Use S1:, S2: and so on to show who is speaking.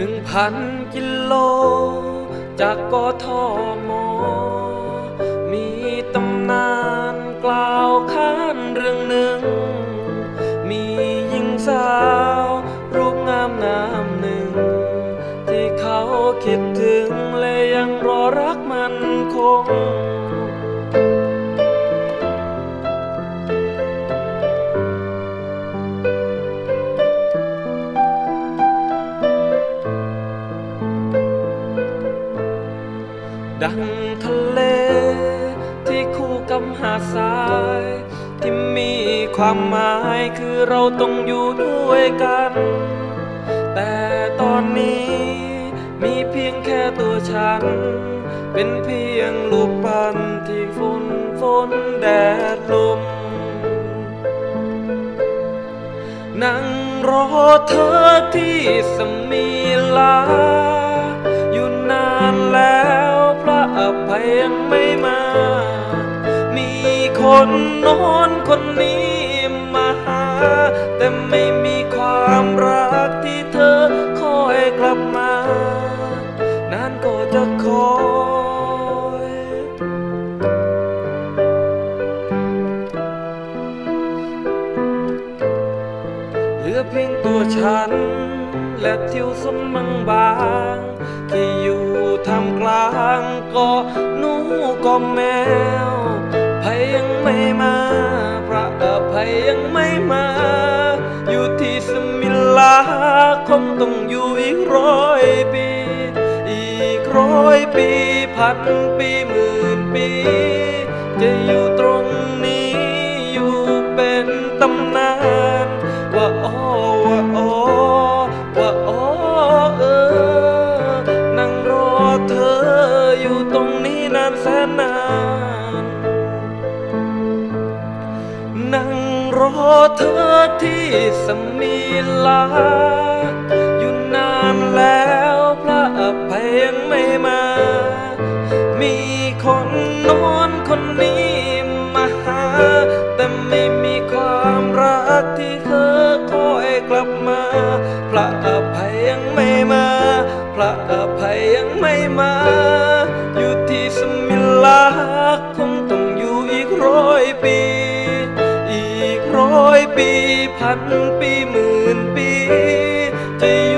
S1: หนึ่งพันกิโล จากกทม ดังทะเล ที่คู่กับหาดทราย ที่มีความหมายคือเราต้องอยู่ด้วยกัน แต่ตอนนี้มีเพียงแค่ตัวฉัน เป็นเพียงลูกปั้นที่ฝนฝนแดดลมนั่งรอเธอที่สมีลา อยู่นานแล้ว คนโน้นคนนี้มาหา แต่ไม่มีความรักที่เธอคอยกลับมา นานก็จะคอยเหลือเพียงตัวฉัน และทิวสนบางบางที่อยู่ทำกลางก็หนูก็แมว ภัยยังไม่มา พระอภัยยังไม่มา อยู่ที่สมิลาคงต้องอยู่อีกร้อยปี อีกร้อยปีพันปีหมื่นปี จะอยู่ตรงนี้อยู่เป็นตำนานว่าอ้ว่าอ้ว่าอ้เออนั่งรอเธออยู่ตรงนี้นานแสนนาน เธอที่สมีลาอยู่นานแล้วพระอภัยยังไม่มา มีคนโน้นคนนี้มาหา แต่ไม่มีความรักที่เธอคอยกลับมา พระอภัยยังไม่มา พระอภัยยังไม่มา อยู่ที่สมิลาคง ปีพันปีหมื่นปีจะอยู่